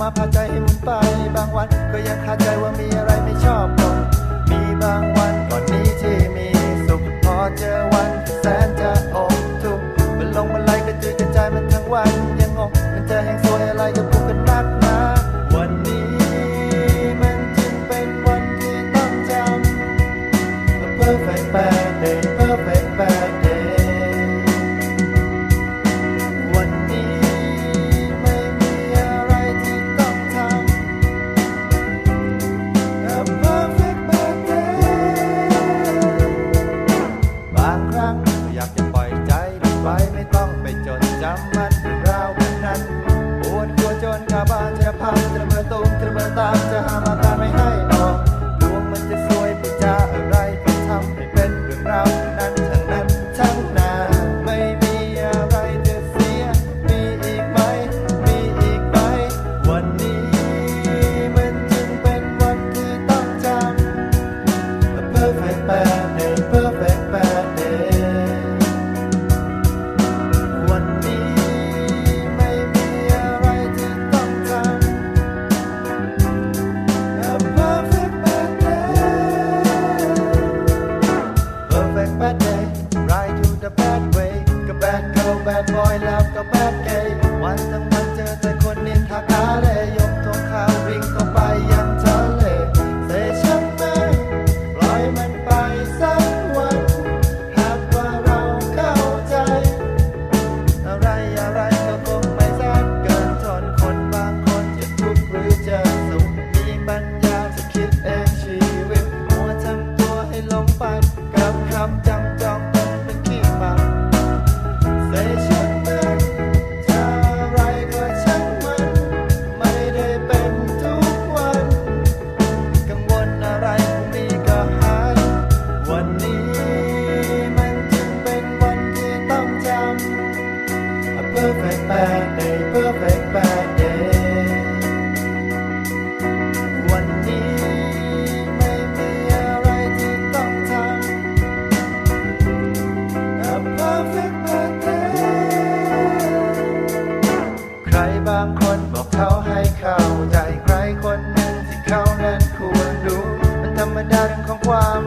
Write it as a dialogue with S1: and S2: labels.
S1: มาพาใจให้มุนไป บางวันก็ยังคาใจว่ามีอะไรไม่ชอบลงมีบางวันก่อนนี้ที่มีสุข พอเจอวันแสนจะอกทุกข์มันลงมันไหลกระจุยกระจายมันทั้งวัน ยังงงมันจะแห่งสวยอะไรกับกูกันนักหนาวันนี้มันจึงเป็นวันที่ต้องจำ A perfect bad ตามจะหามาตามไม่ให้หอกดวงมันจะสวยพูดจาอะไรก็ทำให้เป็นเรื่องราวนั้นทั้งนั้นทั้นไม่มีอะไรจะเสีย มีอีกไหม มีอีกไหม วันนี้มันจึงเป็นวันที่ต้องจำ The ไฟ a bad way. มาดาเรื่องของความ